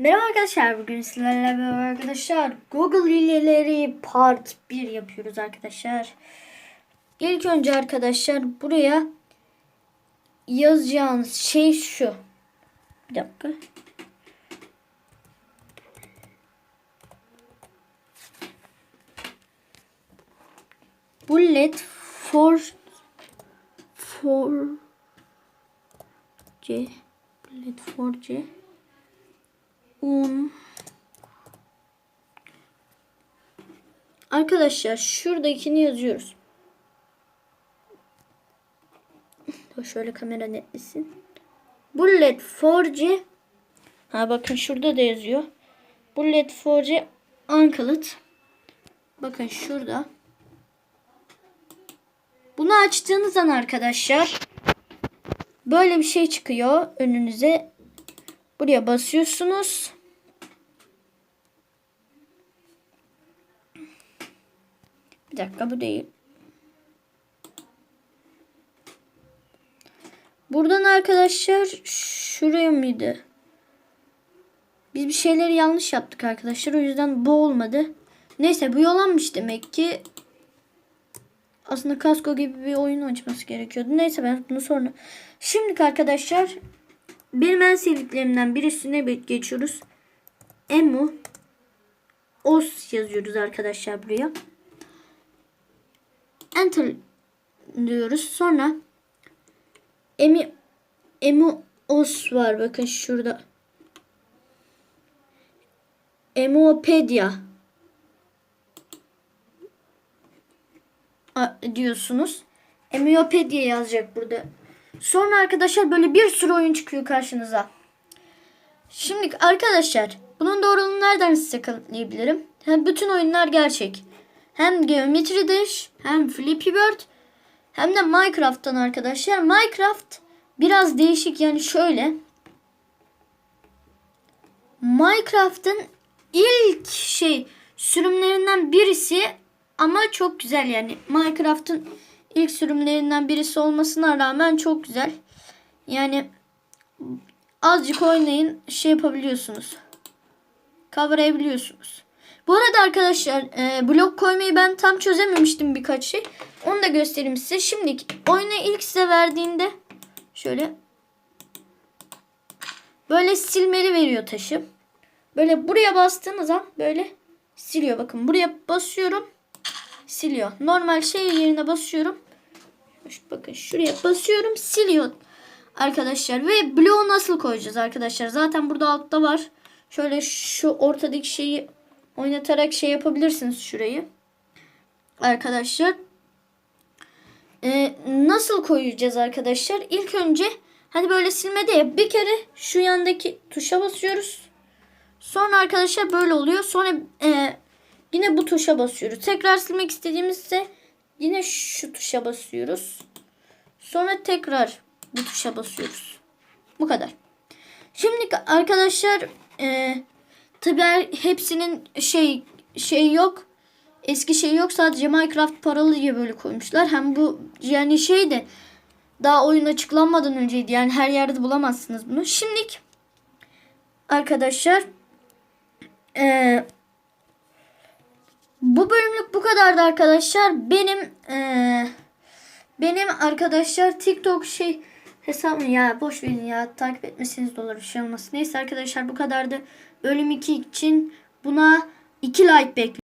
Merhaba arkadaşlar. Bugün sizlerle beraber arkadaşlar Google hileleri part 1 yapıyoruz arkadaşlar. İlk önce arkadaşlar buraya yazacağınız şey şu. Bir dakika. Bullet for for C Bullet for C un Arkadaşlar şuradakini yazıyoruz. Şöyle kamera netlesin. Bullet forge Ha bakın şurada da yazıyor. Bullet forge uncle Bakın şurada. Bunu açtığınız an arkadaşlar böyle bir şey çıkıyor önünüze. Buraya basıyorsunuz. Bir dakika bu değil. Buradan arkadaşlar şuraya mıydı? Biz bir şeyleri yanlış yaptık arkadaşlar. O yüzden bu olmadı. Neyse bu yalanmış demek ki. Aslında kasko gibi bir oyun açması gerekiyordu. Neyse ben bunu sonra. Şimdi arkadaşlar benim en sevdiklerimden birisine bir geçiyoruz. Emu Os yazıyoruz arkadaşlar buraya. Enter diyoruz. Sonra Emi Emu Os var. Bakın şurada. Emopedia diyorsunuz. Emiopedia yazacak burada. Sonra arkadaşlar böyle bir sürü oyun çıkıyor karşınıza. Şimdi arkadaşlar bunun doğruluğunu nereden size kanıtlayabilirim? Hem bütün oyunlar gerçek. Hem Geometry Dash hem Flappy Bird hem de Minecraft'tan arkadaşlar. Minecraft biraz değişik yani şöyle. Minecraft'ın ilk şey sürümlerinden birisi ama çok güzel yani. Minecraft'ın ilk sürümlerinden birisi olmasına rağmen çok güzel. Yani azıcık oynayın şey yapabiliyorsunuz. Kavrayabiliyorsunuz. Bu arada arkadaşlar e, blok koymayı ben tam çözememiştim birkaç şey. Onu da göstereyim size. Şimdi oyunu ilk size verdiğinde şöyle böyle silmeli veriyor taşı. Böyle buraya bastığınız an böyle siliyor. Bakın buraya basıyorum siliyor. Normal şey yerine basıyorum. Bakın şuraya basıyorum siliyor arkadaşlar. Ve bloğu nasıl koyacağız arkadaşlar? Zaten burada altta var. Şöyle şu ortadaki şeyi oynatarak şey yapabilirsiniz şurayı. Arkadaşlar. Ee, nasıl koyacağız arkadaşlar? İlk önce hani böyle silmede ya bir kere şu yandaki tuşa basıyoruz. Sonra arkadaşlar böyle oluyor. Sonra e, Yine bu tuşa basıyoruz. Tekrar silmek istediğimizde yine şu tuşa basıyoruz. Sonra tekrar bu tuşa basıyoruz. Bu kadar. Şimdi arkadaşlar e, tabi hepsinin şey şey yok. Eski şey yok. Sadece Minecraft paralı diye böyle koymuşlar. Hem bu yani şey de daha oyun açıklanmadan önceydi. Yani her yerde bulamazsınız bunu. Şimdilik arkadaşlar eee bu bölümlük bu kadardı arkadaşlar. Benim ee, benim arkadaşlar TikTok şey hesabım ya boş verin ya takip etmeseniz de olur bir şey olmaz. Neyse arkadaşlar bu kadardı. Bölüm 2 için buna 2 like bekliyorum.